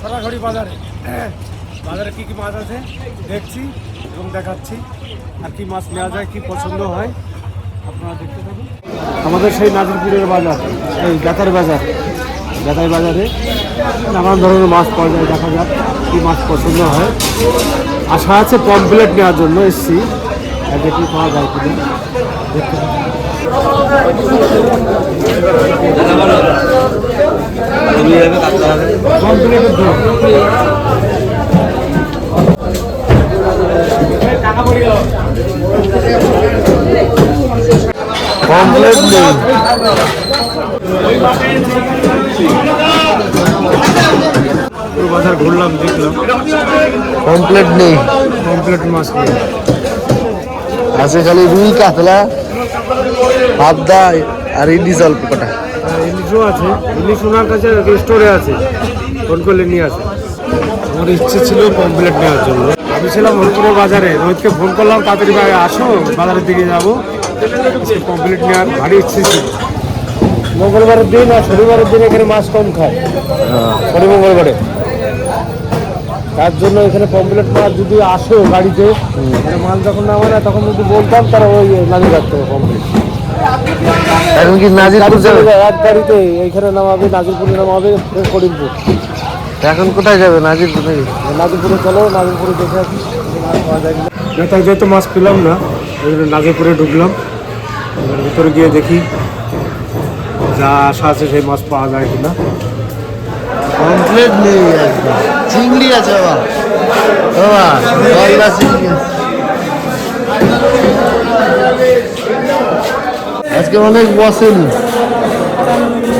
সরাসরি বাজারে। বাজারে কি কি মাছ আছে দেখছি এবং দেখাচ্ছি, আর কি মাছ নেওয়া যায়, কি পছন্দ হয়, আপনারা দেখতে থাকুন। আমাদের সেই নাজিরপুরের বাজার, এই গাতার বাজার। গাতাই বাজারে নানান ধরনের মাছ পাওয়া যায়, দেখা যাক কি মাছ পছন্দ হয়। আশা আছে পমপ্লেট নেওয়ার জন্য এসছি। দেখি পাওয়া যায় কিনা। দেখতে কমপ্লেট নেই। ঘুরলাম দেখলাম কমপ্লেট নেই পমপ্লেট মাছ আছে খালি রুই কাতলা পাবদা আর ইলিশ অল্প কটা? আর ইলিশও আছে। ইলিশ ওনার কাছে স্টোরে আছে। ফোন করলে নিয়ে আসে। আমার ইচ্ছে ছিল কমপ্লেট নেওয়ার জন্য। আমি ছিলাম হরিপুরের বাজারে। রোহিতকে ফোন করলাম তাড়াতাড়ি ভাই আসো বাজারের দিকে যাব। কমপ্লিট নেওয়ার ভারী ইচ্ছে ছিল। মঙ্গলবারের দিন আর শনিবারের দিন এখানে মাছ কম খায়। শনি মঙ্গলবারে। তার জন্য এখানে কমপ্লিট মাছ যদি আসো গাড়িতে মানে মাল যখন নামে না তখন যদি বলতাম তারা ওই নামিয়ে রাখতে হবে কমপ্লিট এখন কি নাজিরপুর যাবে? এক গাড়িতে এইখানে নামাবে নাজিরপুরে নামাবে করিমপুর। এখন কোথায় যাবে? নাজিরপুর নাকি? নাজিরপুরে চলো নাজিরপুরে দেখে আসি নেতা যেহেতু মাছ পেলাম না ওই জন্য নাজিরপুরে ঢুকলাম। এবার ভিতরে গিয়ে দেখি যা আশা আছে সেই মাছ পাওয়া যায় কিনা। কমপ্লেট নেই চিংড়ি আছে বাবা। বাবা চিংড়ি আছে। আজকে অনেক বসেনি।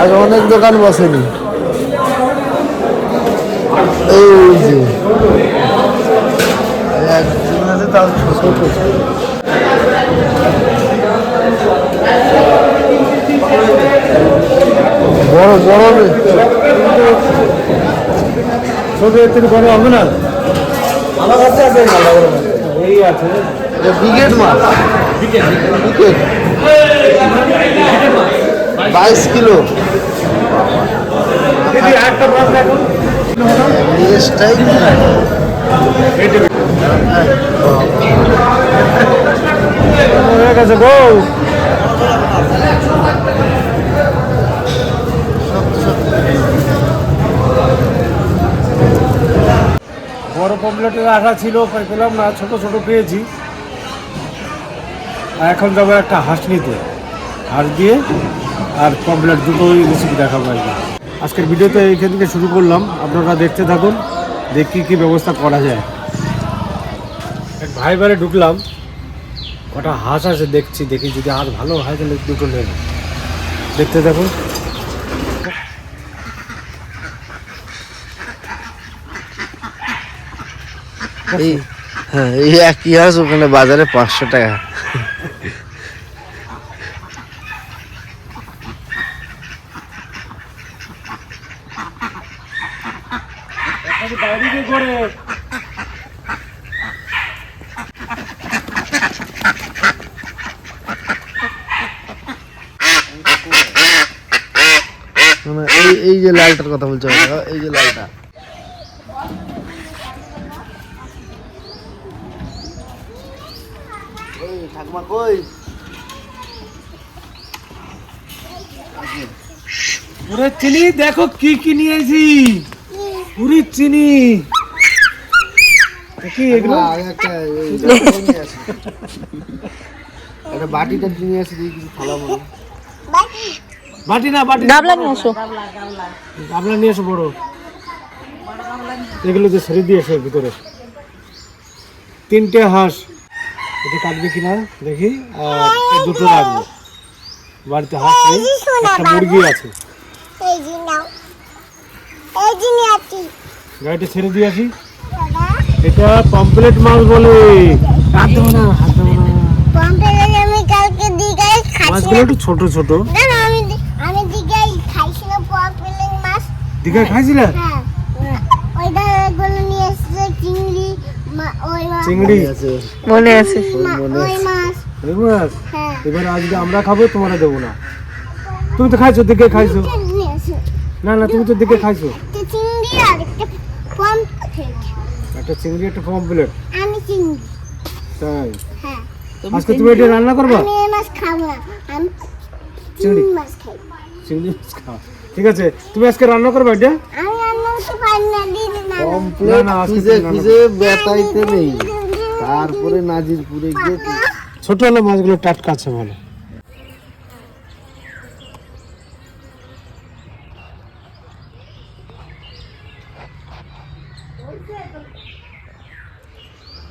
আজ অনেক দোকান বসেনি। এই যে। বড় বড় ছোট বড় হবে না? আমার কাছে আছে এই আছে। ব্রিগেড মাছ। ব্রিগেড বাইশ কিলো। হয়ে গেছে গো বড় পমপ্লেটের আশা ছিল পাই পেলাম না ছোট ছোট পেয়েছি। আর এখন যাব একটা হাঁস নিতে হাঁস দিয়ে আর পমপ্লেট দুটোই রেসিপি দেখাবো আর আজকের ভিডিওতে এইখান থেকে শুরু করলাম। আপনারা দেখতে থাকুন, দেখি কি ব্যবস্থা করা যায়। এক ভাই বাড়ি ঢুকলাম। কটা হাঁস আছে দেখছি, দেখি যদি হাঁস ভালো হয় তাহলে দুটো নেব দেখতে দেখুন হ্যাঁ এই একই হাঁস ওখানে বাজারে পাঁচশো টাকা মানে এই এই যে লালটার কথা বলছো এই যে লালটা ঠাকুমা কই চিনি দেখো কি কি নিয়েছি পুরি চিনি কি এগুলো একটা একটা বাটিটা নিয়ে আসি কিছু মনে বাটি না বাটি গাবলা নিয়ে আসো। গাবলা নিয়ে এসো বড়। এগুলো যে ছেড়ে দিয়েছে ভিতরে। তিনটে হাঁস। এটা কাটবে কিনা দেখি। আর দুটো রাখব। বাড়িতে হাঁস নেই একটা মুরগি আছে। গাড়িটা ছেড়ে দিয়ে আসি। এটা পমপ্লেট মাছ বলে। হাত দেবো না হাত দেবো না। মাছগুলো একটু ছোট ছোট না না আমি দি- আমি দিঘায় খাইছিলাম পম্পেলে মাছ দীঘায় খাইছিলে? হ্যাঁ। ওই দাদাগুলো নিয়ে এসেছে চিংড়ি মনে আছে। হ্যাঁ। এবার আজকে আমরা খাব তোমরা দেবো না। তুমি তো খাইছো দিকে খাইছো? না না তুমি তো দিকে খাইছো। চিংড়ি একটা চিংড়ি একটা পমপ্লেট আমি চিংড়ি। তাই? হ্যাঁ। আজকে তুমি এটা রান্না করবা? আমি মাছ খাব আমি চিংড়ি। চিংড়ি মাছ খাই। চিংড়ি মাছ খাও। ঠিক আছে তুমি আজকে রান্না করবা এটা খুঁজে খুঁজে বেতাইতে নেই। তারপরে নাজিরপুরে গিয়ে ছোট হলে মাছগুলো টাটকা আছে ভালো।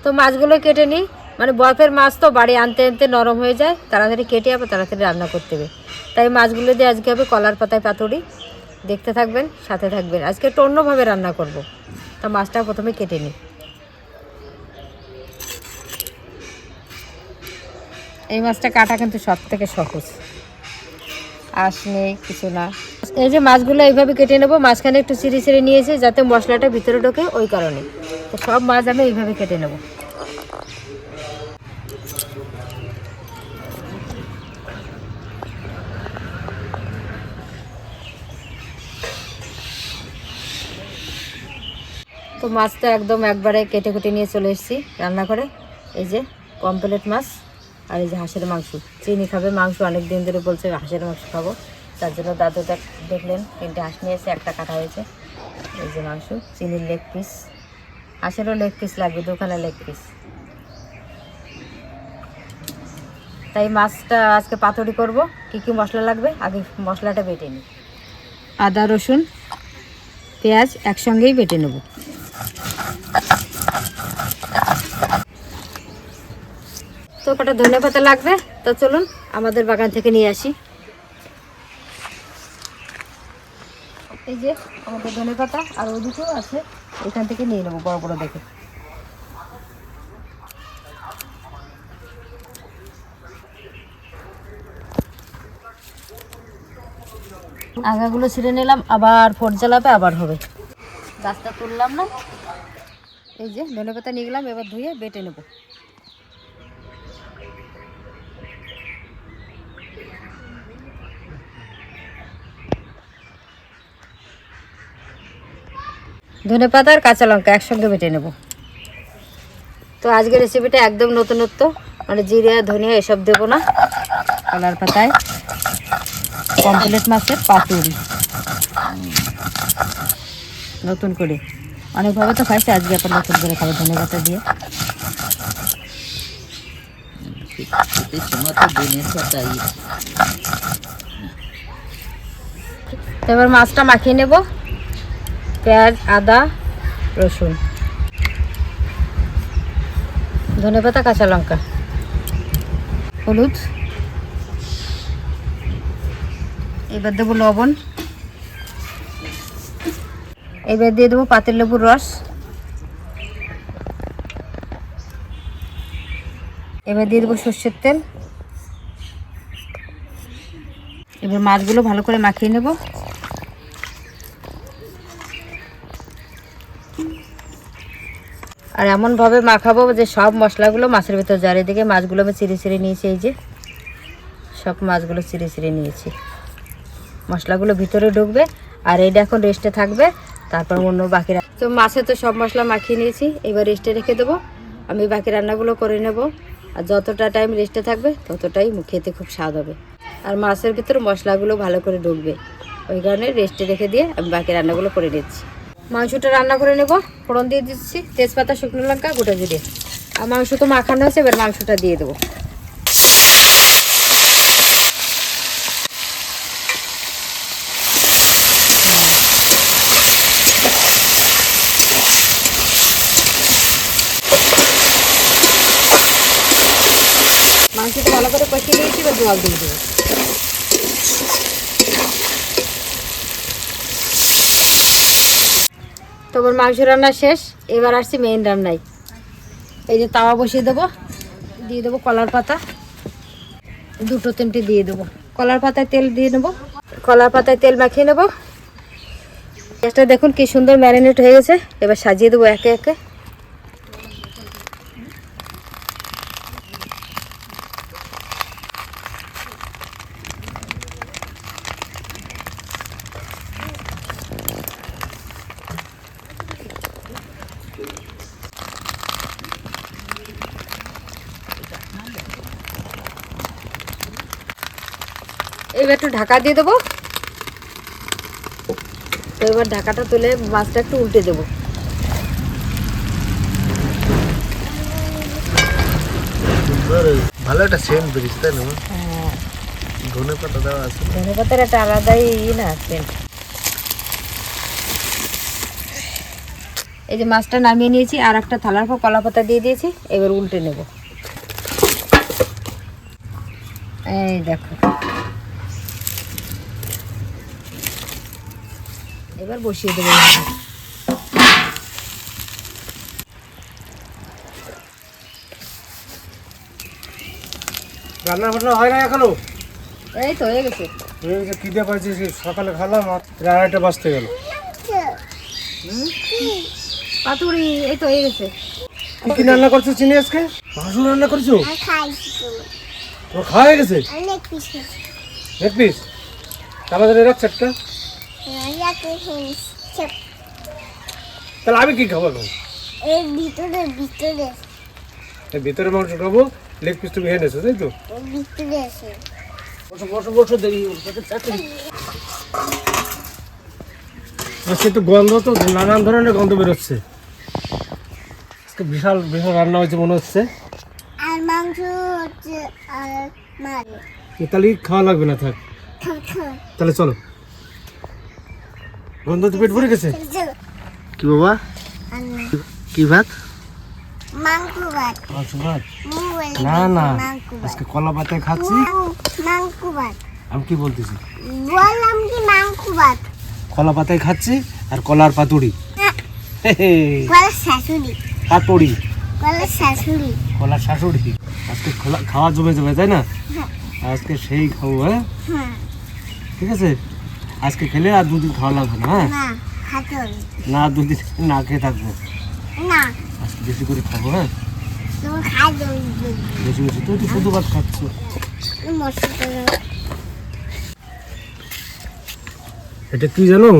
তো মাছগুলো কেটে নিই মানে বরফের মাছ তো বাড়ি আনতে আনতে নরম হয়ে যায় তাড়াতাড়ি কেটে আবার তাড়াতাড়ি রান্না করতে হবে। তাই মাছগুলো দিয়ে আজকে হবে কলার পাতায় পাতুড়ি দেখতে থাকবেন, সাথে থাকবেন। আজকে একটু অন্যভাবে রান্না করব। তা মাছটা প্রথমে কেটে নিই। এই মাছটা কাটা কিন্তু সব থেকে সহজ। আঁশ নেই, কিছু না। এই যে মাছগুলো এইভাবে কেটে নেব, মাঝখানে একটু সিঁড়ি সিঁড়ি নিয়েছে, যাতে মশলাটা ভিতরে ঢোকে ওই কারণে। তো সব মাছ আমি এইভাবে কেটে নেব। তো মাছটা একদম একবারে কেটে কুটে নিয়ে চলে এসেছি রান্না করে এই যে কমপ্লিট মাছ আর এই যে হাঁসের মাংস। চিনি খাবে, মাংস অনেক দিন ধরে বলছে হাঁসের মাংস খাব। তার জন্য দাদু দেখ, দেখলেন, তিনটে হাঁস নিয়েছে একটা কাটা হয়েছে। এই যে মাংস, চিনির লেগ পিস হাঁসেরও লেগ পিস লাগবে দোকানে লেগ পিস তাই মাছটা আজকে পাতুরি করব। কি কি মশলা লাগবে? আগে মশলাটা বেটে নিই। আদা, রসুন, পেঁয়াজ একসঙ্গেই বেটে নেব। কটা ধনে পাতা লাগবে? তো চলুন, আমাদের বাগান থেকে নিয়ে আসি। এই যে আমাদের ধনে পাতা আর ওদিকেও আছে। এখান থেকে নিয়ে নেব বড় বড় দেখে। আগাগুলো ছিঁড়ে নিলাম, আবার ফোট জ্বালাবে, আবার হবে। গাছটা তুললাম না। এই যে ধনে পাতা নিয়ে গেলাম, এবার ধুয়ে বেটে নেব। ধনে পাতা আর কাঁচা লঙ্কা একসঙ্গে বেটে নেব। তো আজকের রেসিপিটা একদম নতুনত্ব। মানে জিরা, ধনিয়া এসব দেবো না। কলার পাতায়। কমপ্লিট মাছের পাতুরি। নতুন করে। অনেকভাবে তো খাইছে, আজকে আবার নতুন করে খাব ধনে পাতা দিয়ে। এবার মাছটা মাখিয়ে নেব। পেঁয়াজ, আদা, রসুন। ধনেপাতা কাঁচা লঙ্কা। হলুদ। এবার দেবো লবণ। এবার দিয়ে দেবো পাতের লেবুর রস। এবার দিয়ে দেবো সর্ষের তেল। এবার মাছগুলো ভালো করে মাখিয়ে নেব। আর এমনভাবে মাখাবো যে সব মশলাগুলো মাছের ভিতর যার এদিকে মাছগুলো আমি চিড়ে চিড়ে নিয়েছি, এই যে সব মাছগুলো চিড়ে চিড়ে নিয়েছি। মশলাগুলো ভিতরে ঢুকবে আর এটা এখন রেস্টে থাকবে, তারপর অন্য বাকি তো মাছে তো সব মশলা মাখিয়ে নিয়েছি, এবার রেস্টে রেখে দেবো। আমি বাকি রান্নাগুলো করে নেব আর যতটা টাইম রেস্টে থাকবে, ততটাই খেতে খুব স্বাদ হবে। আর মাছের ভিতরে মশলাগুলো ভালো করে ঢুকবে। ওই কারণে রেস্টে রেখে দিয়ে আমি বাকি রান্নাগুলো করে নিচ্ছি। মাংসটা রান্না করে নেব। ফোড়ন দিয়ে দিচ্ছি, তেজপাতা, শুকনো লঙ্কা, গোটা জিরে। আর মাংস তো মাখানো হয়েছে এবার মাংসটা দিয়ে দেবো। মাংসটা ভালো করে কষিয়ে নিয়েছি, এবার জল দিয়ে দেবো। তোমার মাংস রান্না শেষ, এবার আসছি মেইন রান্নায়। এই যে তাওয়া বসিয়ে দেবো, দিয়ে দেবো কলার পাতা। দুটো তিনটে দিয়ে দেবো। কলার পাতায় তেল দিয়ে নেব। কলার পাতায় তেল মাখিয়ে নেব। গ্যাসটা দেখুন কি সুন্দর ম্যারিনেট হয়ে গেছে। এবার সাজিয়ে দেবো একে একে এবার একটু ঢাকা দিয়ে দেবো। তো এবার ঢাকাটা তুলে মাছটা একটু উল্টে দেবো। ভালো একটা সেন্ট বেরিয়েছে তাই না? ধনে পাতা দেওয়া আছে। ধনে পাতার একটা আলাদাই ই না scent। এই যে মাছটা নামিয়ে নিয়েছি আর একটা থালার পর কলা পাতা দিয়ে দিয়েছি এবার উল্টে নেব। এই দেখো। এবার বসিয়ে দেবো রান্না বান্না হয় না এখনও? এই তো হয়ে গেছে। খিদে পাইছি সকালে খেলাম আর প্রায় আড়াইটা বাজতে গেল। পাতুরি এই তো হয়ে গেছে। কি রান্না করছ চিনি আজকে? মাংস রান্না করছ? তো। খাওয়া হয়ে গেছে? এক পিস? আমাদের রাখছে একটা তাহলে আমি কি খাব এখন? এর ভিতরে ভিতরে ভিতরে মাংস খাব লেগ পিস তুমি এনেছো তাই তো? ভিতরে আছে বসো বসো বসো দেখি ওর আজকে তো গন্ধ তো নানান ধরনের গন্ধ বেরোচ্ছে। আজকে বিশাল বিশাল রান্না হয়েছে মনে হচ্ছে। আর মাংস হচ্ছে আর মারে তাহলে খাওয়া লাগবে না থাক। তাহলে চলো। গন্ধ তো পেট ভরে গেছে। কি বাবা? আর কি ভাত? মাংস ভাত। ভাত? না না। আজকে কলা পাতায় খাচ্ছি। ভাত। আমি কি বলতেছি? বললাম কি মাংস ভাত। কলা পাতায় খাচ্ছি আর কলার পাতুড়ি। কলার শাশুড়ি। পাতুড়ি। কলার শাশুড়ি। কলার শাশুড়ি। আজকে খোলা- খাওয়া জমে যাবে তাই না? হ্যাঁ। আজকে সেই খাব হ্যাঁ? হ্যাঁ। ঠিক আছে? আজকে খেলে আর দুদিন খাওয়া লাগবে না হ্যাঁ? না দুদিন না খেয়ে থাকব। না। আজকে বেশি করে খাব হ্যাঁ? বেশি বেশি। তুই তো শুধু ভাত খাচ্ছ। এটা কি জানো?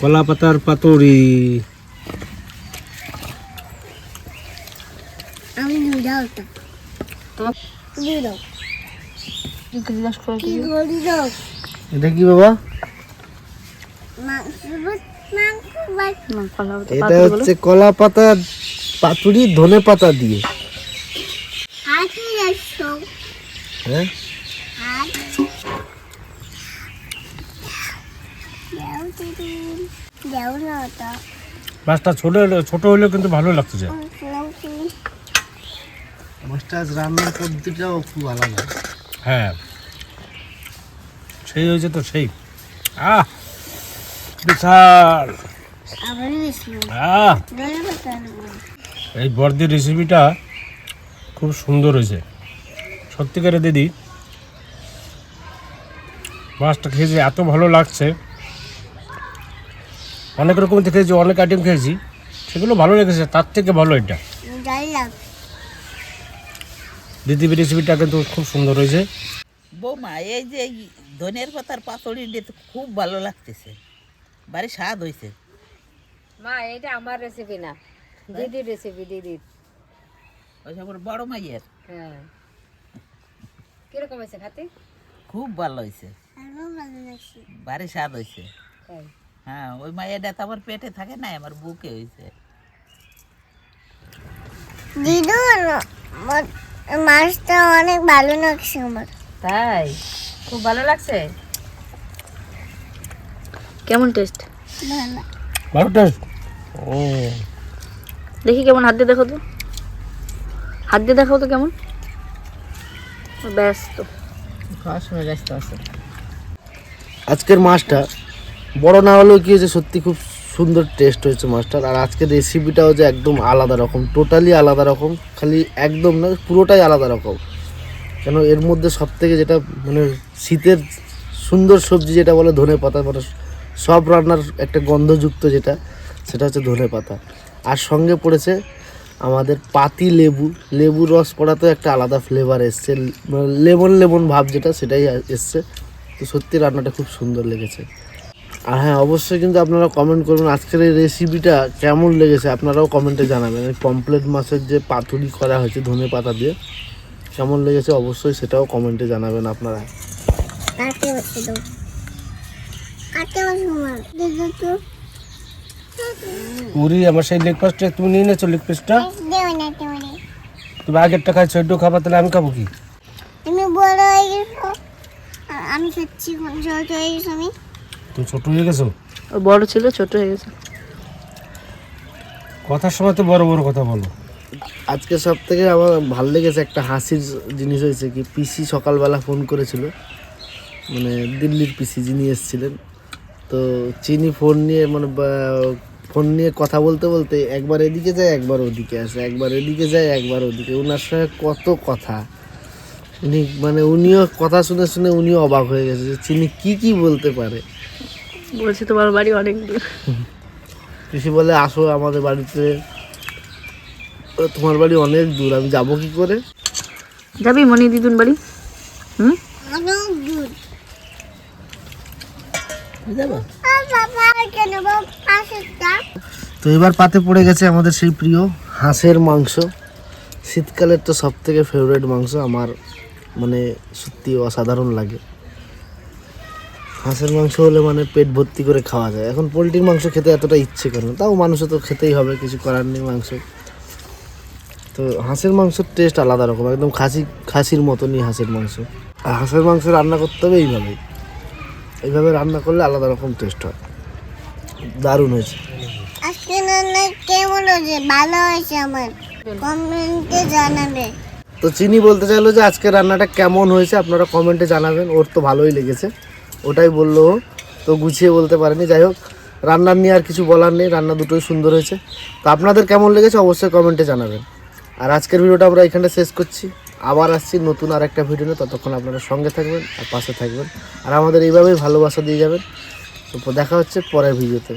কলা পাতার পাতুড়ি আমি দাও তো দাও। কি দাও? এটা কি বাবা? এটা হচ্ছে কলা পাতা পাতুরি ধনে পাতা দিয়ে। হ্যাঁ? মাছটা ছোট হলে- ছোট হলেও কিন্তু ভালো মাংস। মাছটা রান্নার পদ্ধতিটাও খুব আলাদা। হ্যাঁ। সেই হয়েছে তো সেই। আহ বিশাল। আহ এই বর্দির রেসিপিটা খুব সুন্দর হয়েছে। সত্যিকারে দিদি মাছটা খেয়েছি এত ভালো লাগছে। অনেক রকম খেয়েছি অনেক আইটেম খেয়েছি। সেগুলো ভালো লেগেছে তার থেকে ভালো এটা। দিদি রেসিপিটা কিন্তু খুব সুন্দর হয়েছে। বৌমা এই যে ধনের পাতার পাতড়ি দিয়ে তো খুব ভালো লাগতেছে। বাড়ি স্বাদ হয়েছে মা এটা আমার রেসিপি না। দিদির রেসিপি দিদির। ওই সব বড় মাইয়ের। হ্যাঁ। কীরকম হয়েছে খাতে? খুব ভালো হয়েছে আরও বাড়ি স্বাদ হয়েছে হ্যাঁ। ওই মাইয়াটা তো আমার পেটে থাকে না আমার বুকে হয়েছে দিদু মাছটা অনেক ভালো লাগছে আমার। তাই? খুব ভালো লাগছে? কেমন টেস্ট ভালো। ভালো টেস্ট ও। দেখি কেমন হাত দিয়ে দেখো তো। হাত দিয়ে দেখাও তো কেমন। ব্যাস তো খাওয়ার সময় ব্যস্ত আছে। আজকের মাছটা বড় না হলেও কি হয়েছে সত্যি খুব সুন্দর টেস্ট হয়েছে মাছটার। আর আজকের রেসিপিটাও যে একদম আলাদা রকম টোটালি আলাদা রকম খালি একদম না পুরোটাই আলাদা রকম। কেন এর মধ্যে সব থেকে যেটা মানে শীতের সুন্দর সবজি যেটা বলে ধনে পাতা মানে সব রান্নার একটা গন্ধযুক্ত যেটা, সেটা হচ্ছে ধনে পাতা। আর সঙ্গে পড়েছে আমাদের পাতি লেবু। লেবুর রস পড়াতেও একটা আলাদা ফ্লেভার এসছে লেমন লেমন ভাব যেটা, সেটাই এসছে। তো সত্যি রান্নাটা খুব সুন্দর লেগেছে। আর হ্যাঁ অবশ্যই কিন্তু আপনারা কমেন্ট করবেন আজকের এই রেসিপিটা কেমন লেগেছে, আপনারাও কমেন্টে জানাবেন। এই পমপ্লেট মাছের যে পাতুরি করা হয়েছে ধনে পাতা দিয়ে কেমন লেগেছে অবশ্যই সেটাও কমেন্টে জানাবেন আপনারা। পুরি আমার সেই লেগ পিসটা তুমি নিয়ে নেছো লেগ পিসটা তুমি আগেরটা খাইছো একটু খাবার তাহলে আমি খাব কি? তুমি বড় হয়ে গেছো। আমি খাচ্ছি ছোট হয়ে গেছো আমি। তুমি ছোট হয়ে গেছো? বড় ছিল ছোট হয়ে গেছে। কথার সময় তো বড় বড় কথা বলো। আজকে সব থেকে আমার ভালো লেগেছে একটা হাসির জিনিস হয়েছে কি পিসি সকালবেলা ফোন করেছিল মানে দিল্লির পিসি যিনি এসেছিলেন। তো চিনি ফোন নিয়ে মানে ফোন নিয়ে কথা বলতে বলতে একবার এদিকে যায় একবার ওদিকে আসে একবার এদিকে যায় একবার ওদিকে। ওনার সঙ্গে কত কথা। উনি মানে উনিও কথা শুনে শুনে উনিও অবাক হয়ে গেছে যে চিনি কি কি বলতে পারে। বলছে তোমার বাড়ি অনেক দূর। পিসি বলে আসো আমাদের বাড়িতে "ও, তোমার বাড়ি অনেক দূর আমি যাব কি করে? যাবি মনি দিদুন বাড়ি? হুম? তো এবার পাতে পড়ে গেছে আমাদের সেই প্রিয় হাঁসের মাংস। শীতকালের তো সব থেকে ফেভারিট মাংস আমার মানে সত্যি অসাধারণ লাগে। হাঁসের মাংস হলে মানে পেট ভর্তি করে খাওয়া যায়। এখন পোলট্রির মাংস খেতে এতটা ইচ্ছে করে না তাও মানুষে তো খেতেই হবে কিছু করার নেই মাংস। তো হাঁসের মাংসের টেস্ট আলাদা রকম একদম খাসি খাসির মতনই হাঁসের মাংস। আর হাঁসের মাংস রান্না করতে হবে এইভাবেই। এইভাবে রান্না করলে আলাদা রকম টেস্ট হয়। দারুণ হয়েছে। আজকে রান্না কেমন হয়েছে? ভালো হয়েছে আমার। কমেন্টে জানাবে। তো চিনি বলতে চাইলো যে আজকে রান্নাটা কেমন হয়েছে আপনারা কমেন্টে জানাবেন। ওর তো ভালোই লেগেছে। ওটাই বলল। তো গুছিয়ে বলতে পারেনি। যাই হোক রান্নার নিয়ে আর কিছু বলার নেই। রান্না দুটোই সুন্দর হয়েছে। তো আপনাদের কেমন লেগেছে অবশ্যই কমেন্টে জানাবেন। আর আজকের ভিডিওটা আমরা এখানে শেষ করছি। আবার আসছি নতুন আর একটা ভিডিও নিয়ে। ততক্ষণ আপনারা সঙ্গে থাকবেন আর পাশে থাকবেন। আর আমাদের এইভাবেই ভালোবাসা দিয়ে যাবেন। তো দেখা হচ্ছে পরের ভিডিওতে